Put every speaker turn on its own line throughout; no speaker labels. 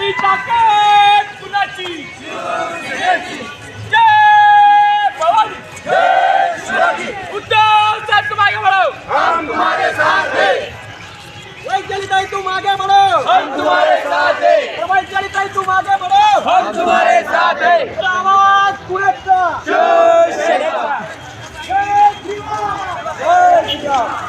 मोठी ताकद कुणाची? जय भवानी. उद्धव साहेब तू मागे वळव.
वैजलिताई तू मागे बढ़ो
हम तुम्हारे साथ हैं
वैजलिताई तू मागे बढ़ो
हम तुम्हारे साथ हैं।
आवाज बुलंद
जय शेरपा
जय श्रीराम जय श्रीराम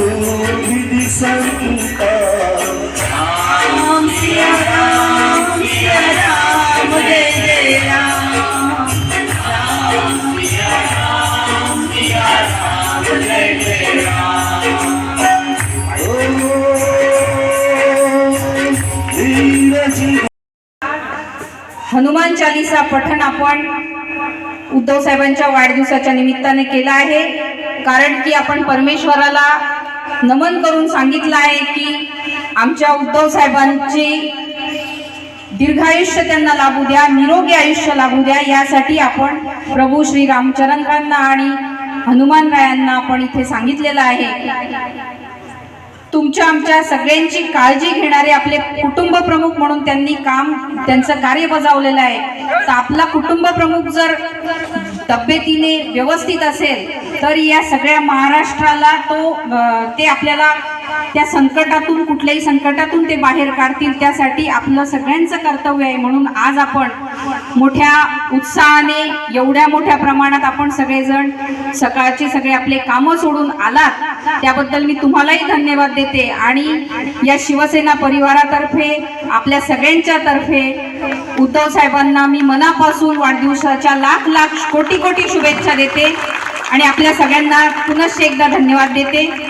विधी संता
हनुमान चालीसा पठण आपण उद्धव साहेबांच्या वाढदिवसाच्या निमित्ताने केलं आहे. कारण की आपण परमेश्वराला नमन करून सांगितलं आहे की आमच्या उद्धव साहेबांची दीर्घायुष्य त्यांना लाभू द्या निरोगी आयुष्य लाभू द्या. यासाठी आपण प्रभू श्री रामचरणरांना आणि हनुमान रायांना आपण इथे सांगितलेलं आहे. तुमच्या आमच्या सगळ्यांची काळजी घेणारे आपले कुटुंब प्रमुख म्हणून त्यांनी काम त्यांचं कार्य बजावलेलं आहे. तर आपला कुटुंब प्रमुख जर तब्येतीने व्यवस्थित असेल तर या सगळ्या महाराष्ट्राला तो ते आपल्याला त्या संकटातून कुठल्याही संकटातून ते बाहेर काढतील त्यासाठी आपलं सगळ्यांचं कर्तव्य आहे म्हणून आज आपण मोठ्या उत्साहाने एवढ्या मोठ्या प्रमाणात आपण सगळेजण सकाळचे सगळे आपले कामं सोडून आलात त्याबद्दल मी तुम्हालाही धन्यवाद देते. आणि या शिवसेना परिवारातर्फे आपल्या सगळ्यांच्या तर्फे उद्धव साहेबांना मी मनापासून वाढदिवसाच्या लाख लाख कोटी कोटी शुभेच्छा देते. आणि आपल्या सगळ्यांना पुनश्च एकदा धन्यवाद देते.